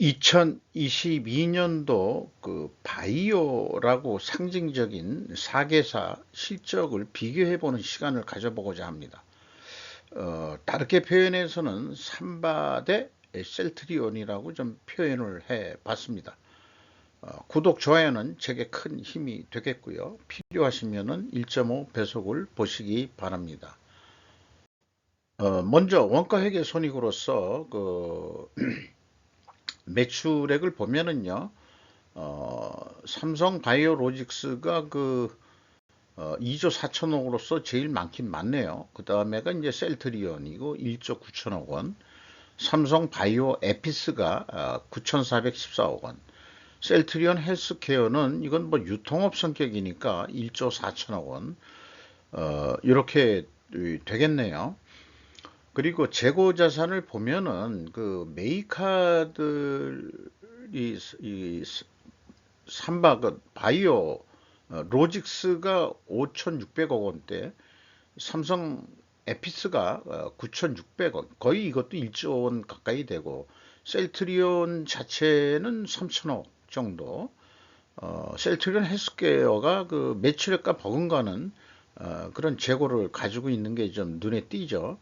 2022년도 그 바이오라고 상징적인 4개사 실적을 비교해 보는 시간을 가져보고자 합니다. 어, 다르게 표현해서는 삼바대 셀트리온이라고 좀 표현을 해 봤습니다. 어, 구독, 좋아요는 제게 큰 힘이 되겠고요. 필요하시면 1.5 배속을 보시기 바랍니다. 어, 먼저 원가회계 손익으로서 그 매출액을 보면은요, 어, 삼성 바이오로직스가 그 어, 2조 4천억으로서 제일 많긴 많네요. 그 다음에가 이제 셀트리온이고 1조 9천억 원, 삼성 바이오 에피스가 어, 9,414억 원, 셀트리온 헬스케어는 이건 뭐 유통업 성격이니까 1조 4천억 원, 어, 이렇게 되겠네요. 그리고 재고 자산을 보면은 그 메이카들이 이 삼바 그 바이오 어, 로직스가 5,600억 원대, 삼성 에피스가 9,600억, 어, 거의 이것도 1조 원 가까이 되고, 셀트리온 자체는 3천억 정도, 어, 셀트리온 헬스케어가 그 매출액과 버금가는 어, 그런 재고를 가지고 있는 게 좀 눈에 띄죠.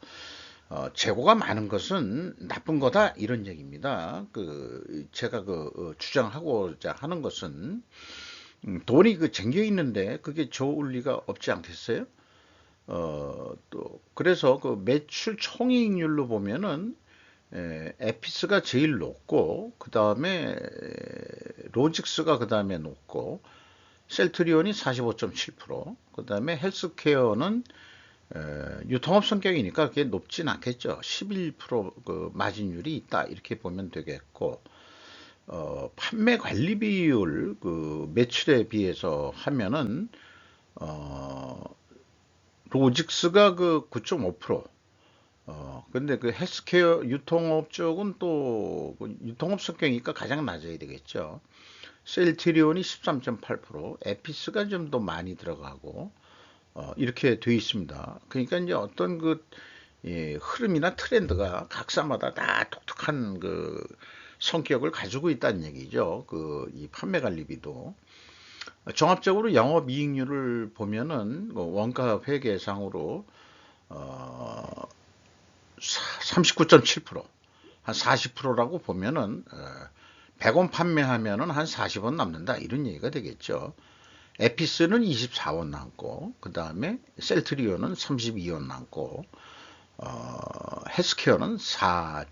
어, 재고가 많은 것은 나쁜 거다 이런 얘기입니다. 그 제가 그 어, 주장하고자 하는 것은 음, 돈이 그 쟁겨 있는데 그게 좋을 리가 없지 않겠어요? 어, 또 그래서 그 매출 총이익률로 보면은 에, 에피스가 제일 높고 그 다음에 로직스가 그 다음에 높고 셀트리온이 45.7%, 그 다음에 헬스케어는 유통업 성격이니까 그게 높진 않겠죠. 11%그 마진율이 있다 이렇게 보면 되겠고 어, 판매 관리 비율 그 매출에 비해서 하면은 어, 로직스가 그 9.5%. 어, 근데 그 헬스케어 유통업 쪽은 또 그 유통업 성격이니까 가장 낮아야 되겠죠. 셀트리온이 13.8%, 에피스가 좀 더 많이 들어가고, 어, 이렇게 되어 있습니다. 그러니까 이제 어떤 그 예, 흐름이나 트렌드가 각사마다 다 독특한 그 성격을 가지고 있다는 얘기죠. 그 이 판매 관리비도 종합적으로 영업 이익률을 보면은 그 원가 회계상으로 어 39.7%, 한 40%라고 보면은 어, 100원 판매하면은 한 40원 남는다 이런 얘기가 되겠죠. 에피스는 24원 남고 그 다음에 셀트리온은 32원 남고 어, 헬스케어는 4,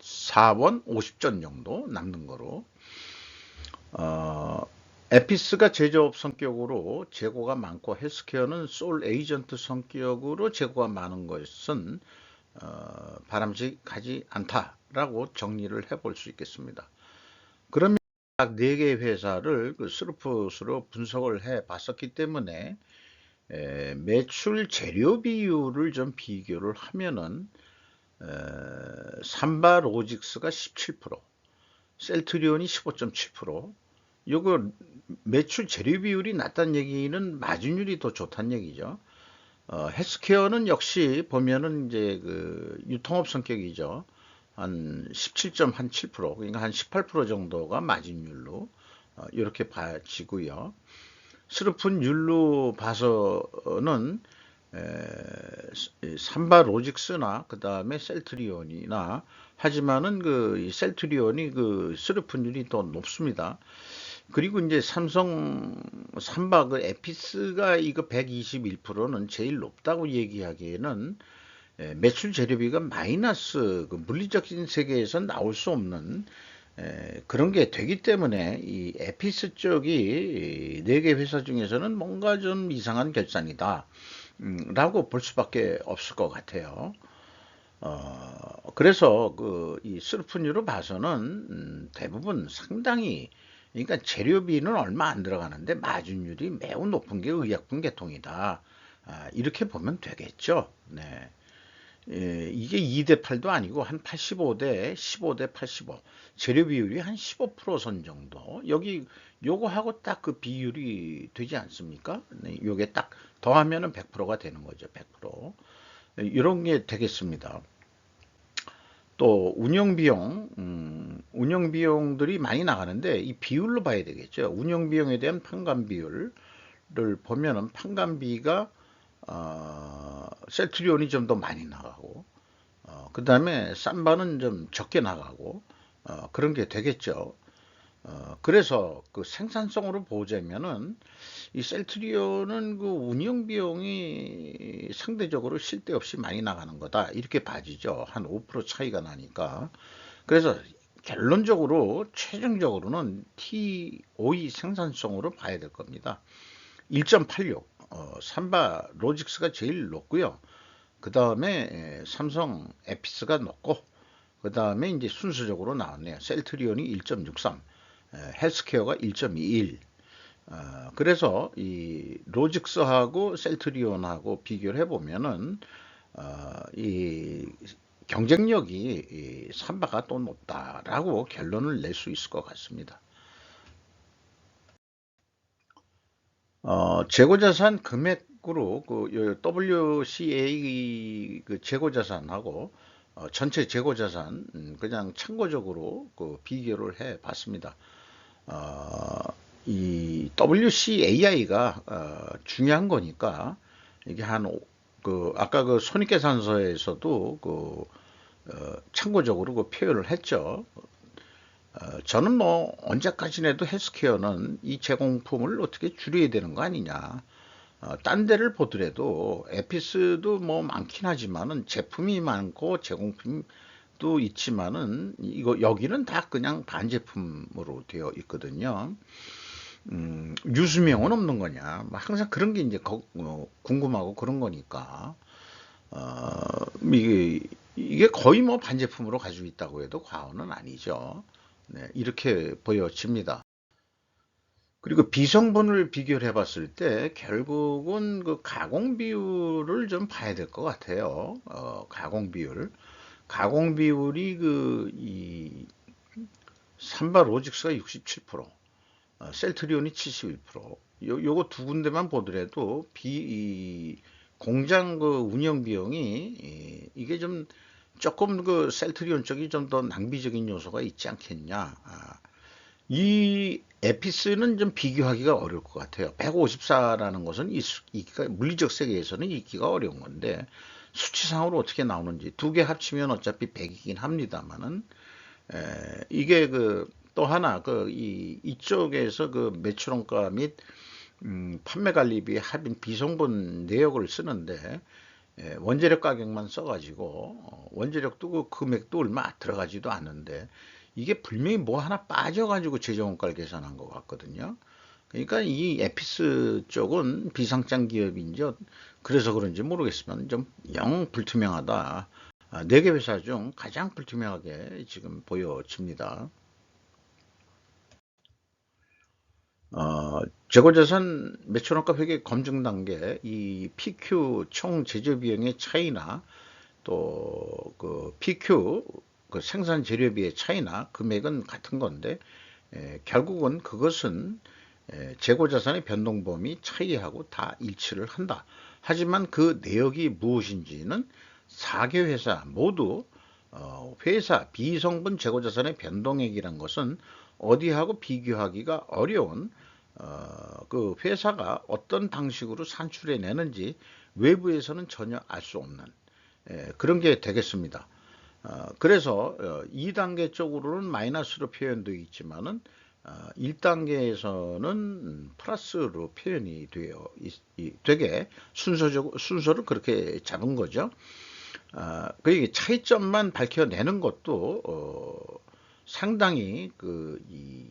4원 50전 정도 남는 거로 어, 에피스가 제조업 성격으로 재고가 많고 헬스케어는 솔 에이전트 성격으로 재고가 많은 것은 어, 바람직하지 않다라고 정리를 해볼 수 있겠습니다. 그러면 딱 4개 회사를 그 스루프스로 분석을 해 봤었기 때문에 에, 매출 재료 비율을 좀 비교를 하면은 에, 삼바 로직스가 17%, 셀트리온이 15.7%, 요거 매출 재료 비율이 낮다는 얘기는 마진율이 더 좋다는 얘기죠. 어, 헬스케어는 역시 보면은 이제 그 유통업 성격이죠. 한 17.7% 그러니까 한 18% 정도가 마진율로 어, 이렇게 봐지고요. 스루픈율로 봐서는 에, 삼바 로직스나 그 다음에 셀트리온이나 하지만은 그 셀트리온이 그 스루픈율이 더 높습니다. 그리고 이제 삼성 삼바 그 에피스가 이거 121%는 제일 높다고 얘기하기에는 예, 매출 재료비가 마이너스 그 물리적인 세계에서 나올 수 없는 에, 그런 게 되기 때문에 이 에피스 쪽이 네 개 회사 중에서는 뭔가 좀 이상한 결산이다 음, 라고 볼 수밖에 없을 것 같아요. 어, 그래서 그 이 슬픈유로 봐서는 음, 대부분 상당히 그러니까 재료비는 얼마 안 들어가는데 마진율이 매우 높은 게 의약품 계통이다. 아, 이렇게 보면 되겠죠. 네. 예, 이게 2대 8도 아니고 한 85대 15대 85 재료 비율이 한 15%선 정도 여기 요거하고 딱 그 비율이 되지 않습니까? 네, 요게 딱 더하면은 100%가 되는 거죠. 100% 이런 게 되겠습니다. 또 운영 비용, 음, 운영 비용들이 많이 나가는데 이 비율로 봐야 되겠죠. 운영 비용에 대한 판관 비율을 보면은 판관비가 어, 셀트리온이 좀 더 많이 나가고 어, 그 다음에 쌈바는 좀 적게 나가고 어, 그런 게 되겠죠. 어, 그래서 그 생산성으로 보자면은 이 셀트리온은 그 운영 비용이 상대적으로 쓸데없이 많이 나가는 거다 이렇게 봐지죠. 한 5% 차이가 나니까. 그래서 결론적으로 최종적으로는 T52 생산성으로 봐야 될 겁니다. 1.86 어, 삼바 로직스가 제일 높고요. 그 다음에 삼성 에피스가 높고 그 다음에 이제 순서적으로 나왔네요. 셀트리온이 1.63 헬스케어가 1.21 어, 그래서 이 로직스하고 셀트리온하고 비교를 해보면은 어, 이 경쟁력이 이 삼바가 또 높다라고 결론을 낼 수 있을 것 같습니다. 어, 재고자산 금액으로 그 WCA 그 재고자산하고 어, 전체 재고자산 음, 그냥 참고적으로 그 비교를 해 봤습니다. 어, 이 WCAI가 어, 중요한 거니까 이게 한 그 아까 그 손익계산서에서도 그 어, 참고적으로 그 표현을 했죠. 어, 저는 뭐 언제까지나도 헬스케어는 이 제공품을 어떻게 줄여야 되는 거 아니냐. 어, 딴 데를 보더라도 에피스도 뭐 많긴 하지만은 제품이 많고 제공품도 있지만은 이거 여기는 다 그냥 반제품으로 되어 있거든요. 음, 유수명은 없는 거냐. 뭐 항상 그런 게 이제 거, 어, 궁금하고 그런 거니까. 어, 이게, 이게 거의 뭐 반제품으로 가지고 있다고 해도 과언은 아니죠. 네, 이렇게 보여집니다. 그리고 비성분을 비교를 해봤을 때 결국은 그 가공 비율을 좀 봐야 될 것 같아요. 어, 가공 비율. 가공 비율이 그 이 삼바 로직스가 67%, 어, 셀트리온이 71%. 요, 요거 두 군데만 보더라도 비, 이 공장 그 운영 비용이 이, 이게 좀 조금 그 셀트리온 쪽이 좀 더 낭비적인 요소가 있지 않겠냐. 아, 이 에피스는 좀 비교하기가 어려울 것 같아요. 154라는 것은 이, 이 물리적 세계에서는 있기가 어려운 건데 수치상으로 어떻게 나오는지 두 개 합치면 어차피 100이긴 합니다만은 에, 이게 그 또 하나 그 이 이쪽에서 그 매출원가 및 음, 판매 관리비 합인 비성분 내역을 쓰는데 예, 원재료 가격만 써가지고 어, 원재료도 그 금액도 얼마 들어가지도 않는데 이게 분명히 뭐 하나 빠져가지고 재정원가를 계산한 것 같거든요. 그러니까 이 에피스 쪽은 비상장 기업인지 그래서 그런지 모르겠지만 좀 영 불투명하다. 아, 네개 회사 중 가장 불투명하게 지금 보여집니다. 어, 재고자산 매출원가 회계 검증 단계 이 PQ 총 제조 비용의 차이나 또 그 PQ 그 생산 재료비의 차이나 금액은 같은 건데 에, 결국은 그것은 에, 재고자산의 변동 범위 차이하고 다 일치를 한다. 하지만 그 내역이 무엇인지는 4개 회사 모두 어, 회사 비성분 재고자산의 변동액이란 것은 어디하고 비교하기가 어려운 어, 그 회사가 어떤 방식으로 산출해 내는지 외부에서는 전혀 알 수 없는 예, 그런 게 되겠습니다. 어, 그래서 어, 2단계 쪽으로는 마이너스로 표현되어 있지만은 어, 1단계에서는 플러스로 표현이 되어 이, 되게 순서적 순서를 그렇게 잡은 거죠. 어, 그 차이점만 밝혀내는 것도 어, 상당히 그 이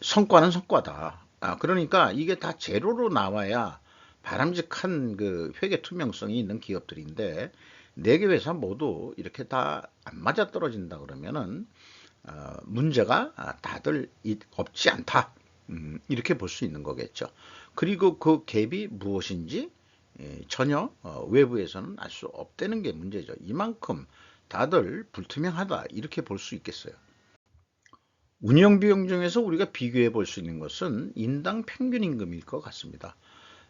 성과는 성과다. 아, 그러니까 이게 다 제로로 나와야 바람직한 그 회계 투명성이 있는 기업들인데 네 개 회사 모두 이렇게 다 안 맞아 떨어진다 그러면은 어, 문제가 다들 없지 않다. 음, 이렇게 볼 수 있는 거겠죠. 그리고 그 갭이 무엇인지 예, 전혀 어, 외부에서는 알 수 없다는 게 문제죠. 이만큼 다들 불투명하다 이렇게 볼 수 있겠어요. 운영 비용 중에서 우리가 비교해 볼 수 있는 것은 인당 평균 임금일 것 같습니다.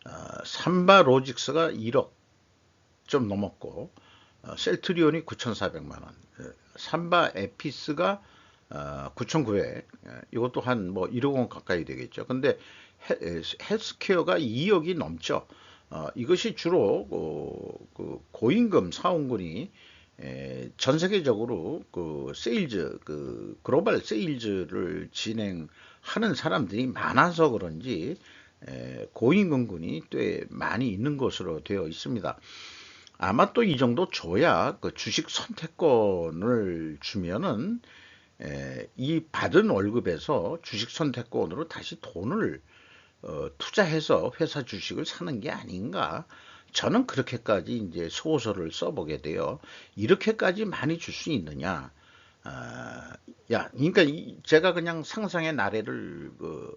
어, 삼바 로직스가 1억 좀 넘었고 어, 셀트리온이 9,400만 원, 삼바 에피스가 어, 9,900. 이것도 한 뭐 1억 원 가까이 되겠죠. 근데 헬, 헬스케어가 2억이 넘죠. 어, 이것이 주로 어, 그 고임금 사원군이 에, 전 세계적으로 그 세일즈, 그 글로벌 세일즈를 진행하는 사람들이 많아서 그런지 에, 고임금군이 꽤 많이 있는 것으로 되어 있습니다. 아마 또 이 정도 줘야 그 주식 선택권을 주면은 에, 이 받은 월급에서 주식 선택권으로 다시 돈을 어, 투자해서 회사 주식을 사는 게 아닌가. 저는 그렇게까지 이제 소설을 써보게 돼요. 이렇게까지 많이 줄 수 있느냐. 아, 야, 그러니까 이, 제가 그냥 상상의 나래를 그,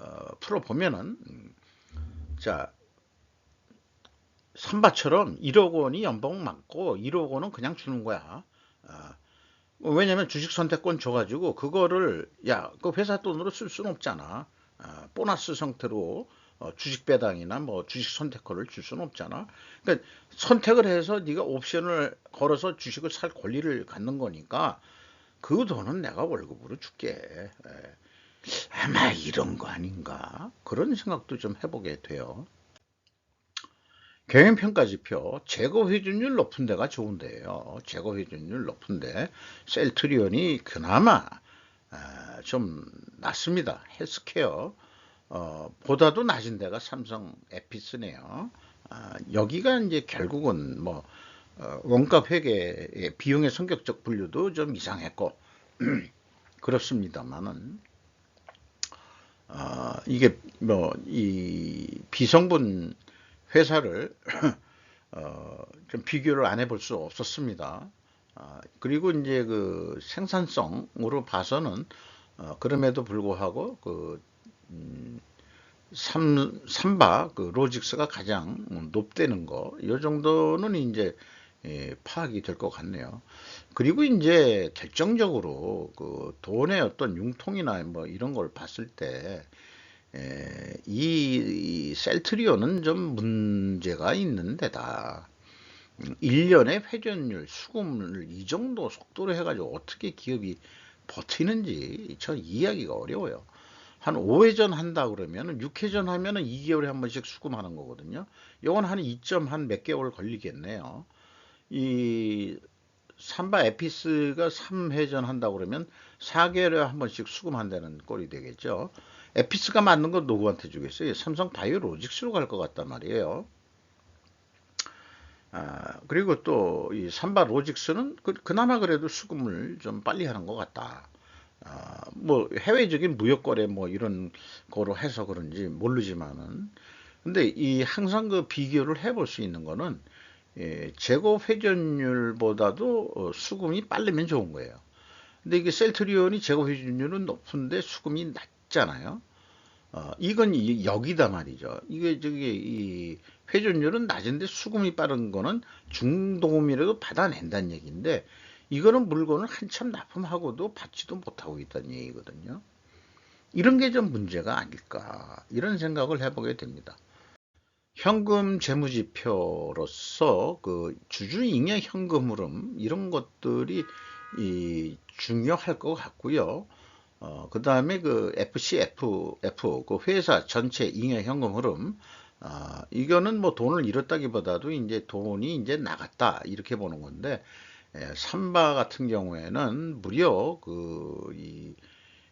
어, 풀어보면은, 음, 자, 삼바처럼 1억 원이 연봉 많고 1억 원은 그냥 주는 거야. 아, 왜냐면 주식 선택권 줘가지고 그거를 야 그 회사 돈으로 쓸 수는 없잖아. 아, 보너스 형태로 어, 주식 배당이나 뭐 주식 선택권을 줄 수는 없잖아. 그러니까 선택을 해서 네가 옵션을 걸어서 주식을 살 권리를 갖는 거니까 그 돈은 내가 월급으로 줄게. 에. 아마 이런 거 아닌가 그런 생각도 좀 해보게 돼요. 경영평가지표 제거 회전율 높은 데가 좋은데요. 제거 회전율 높은데 셀트리온이 그나마 아, 좀 낮습니다. 헬스케어 어, 보다도 낮은 데가 삼성 에피스네요. 아, 여기가 이제 결국은 뭐 어, 원가 회계의 비용의 성격적 분류도 좀 이상했고 그렇습니다만은 어, 이게 뭐 이 비성분 회사를 어, 좀 비교를 안 해볼 수 없었습니다. 아, 그리고 이제 그 생산성으로 봐서는 어, 그럼에도 불구하고 그 음, 삼, 삼바 그 로직스가 가장 높다는 거, 이 정도는 이제 예, 파악이 될 것 같네요. 그리고 이제 결정적으로 그 돈의 어떤 융통이나 뭐 이런 걸 봤을 때, 에, 이, 이 셀트리온은 좀 문제가 있는 데다. 1년의 회전율, 수급을 이 정도 속도로 해가지고 어떻게 기업이 버티는지 저 이해하기가 어려워요. 한 5회전 한다 그러면 6회전 하면은 2개월에 한 번씩 수금하는 거거든요. 이건 한 2점 한 몇 개월 걸리겠네요. 이 삼바 에피스가 3회전 한다 그러면 4개월에 한 번씩 수금한다는 꼴이 되겠죠. 에피스가 맞는 건 누구한테 주겠어요? 삼성 바이오로직스로 갈 것 같단 말이에요. 아, 그리고 또 이 삼바 로직스는 그, 그나마 그래도 수금을 좀 빨리 하는 것 같다. 아, 뭐 해외적인 무역 거래 뭐 이런 거로 해서 그런지 모르지만은 근데 이 항상 그 비교를 해볼 수 있는 거는 예, 재고 회전율보다도 어, 수금이 빠르면 좋은 거예요. 근데 이게 셀트리온이 재고 회전율은 높은데 수금이 낮잖아요. 어, 이건 여기다 말이죠. 이게 저기 이 회전율은 낮은데 수금이 빠른 거는 중도금이라도 받아낸다는 얘기인데 이거는 물건을 한참 납품하고도 받지도 못하고 있다는 얘기거든요. 이런 게 좀 문제가 아닐까 이런 생각을 해보게 됩니다. 현금 재무지표로서 그 주주잉여 현금 흐름 이런 것들이 이 중요할 것 같고요. 어, 그 다음에 그 FCF, F, 그 회사 전체 잉여 현금 흐름, 아, 이거는 뭐 돈을 잃었다기보다도 이제 돈이 이제 나갔다 이렇게 보는 건데 예, 삼바 같은 경우에는 무려 그 이,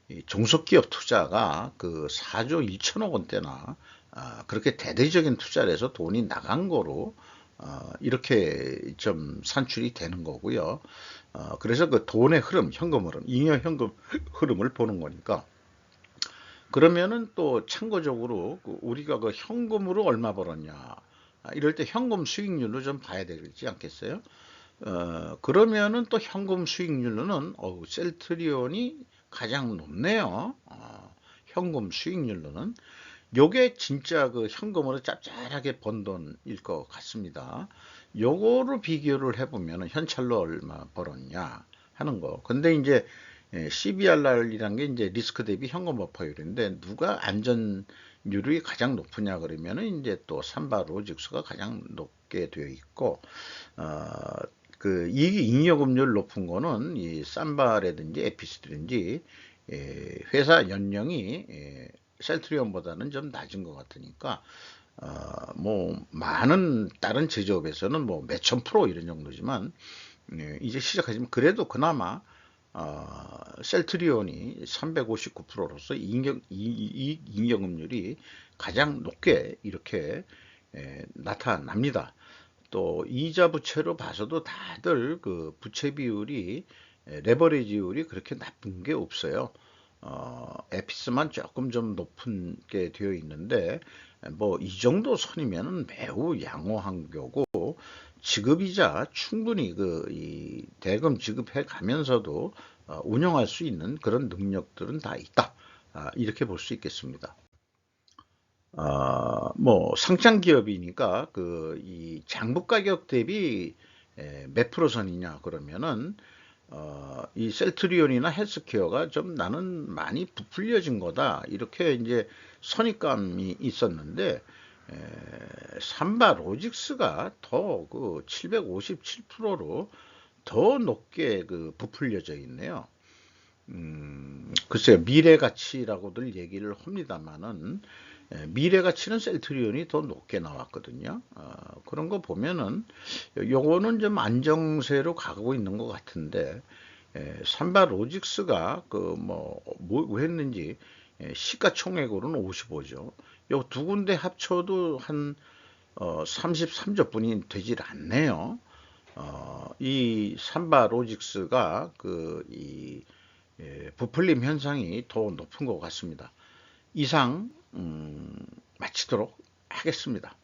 이 종속기업 투자가 그 4조 1천억 원대나 아, 그렇게 대대적인 투자를 해서 돈이 나간 거로 어, 이렇게 좀 산출이 되는 거고요. 어, 그래서 그 돈의 흐름, 현금 흐름, 잉여 현금 흐름을 보는 거니까 그러면은 또 참고적으로 그 우리가 그 현금으로 얼마 벌었냐 아, 이럴 때 현금 수익률로 좀 봐야 되지 않겠어요? 어, 그러면은 또 현금 수익률로는 어 셀트리온이 가장 높네요. 어, 현금 수익률로는 요게 진짜 그 현금으로 짭짤하게 번 돈일 것 같습니다. 요거를 비교를 해보면 현찰로 얼마 벌었냐 하는 거. 근데 이제 CBRR이란 게 이제 리스크 대비 현금 버퍼율인데 누가 안전율이 가장 높으냐 그러면은 이제 또 삼바 로직스가 가장 높게 되어 있고 어, 그 이익 잉여금률 높은 거는 이 삼바라든지 에피스든지 예, 회사 연령이 예, 셀트리온보다는 좀 낮은 것 같으니까 어, 뭐 많은 다른 제조업에서는 뭐 몇천 프로 이런 정도지만 예, 이제 시작하지만 그래도 그나마 어, 셀트리온이 359%로서 이익 잉여금률이 가장 높게 이렇게 예, 나타납니다. 또 이자 부채로 봐서도 다들 그 부채 비율이 예, 레버리지율이 그렇게 나쁜 게 없어요. 어, 에피스만 조금 좀 높은 게 되어 있는데 뭐 이 정도 선이면은 매우 양호한 거고 지급이자 충분히 그 이 대금 지급해 가면서도 어, 운영할 수 있는 그런 능력들은 다 있다. 아, 이렇게 볼 수 있겠습니다. 아, 뭐 상장 기업이니까 그 이 장부 가격 대비 에, 몇 프로 선이냐 그러면은 어, 이 셀트리온이나 헬스케어가 좀 나는 많이 부풀려진 거다 이렇게 이제 선입감이 있었는데 에, 삼바 로직스가 더 그 757%로 더 높게 그 부풀려져 있네요. 음, 글쎄요 미래 가치라고들 얘기를 합니다만은 예, 미래 가 치는 셀트리온이 더 높게 나왔거든요. 어, 그런 거 보면은 요거는 좀 안정세로 가고 있는 것 같은데 예, 삼바 로직스가 그뭐 뭐 했는지 예, 시가총액으로는 55조. 요두 군데 합쳐도 한 어, 33조뿐이 되질 않네요. 어, 이 삼바 로직스가 그이 예, 부풀림 현상이 더 높은 것 같습니다. 이상 음, 마치도록 하겠습니다.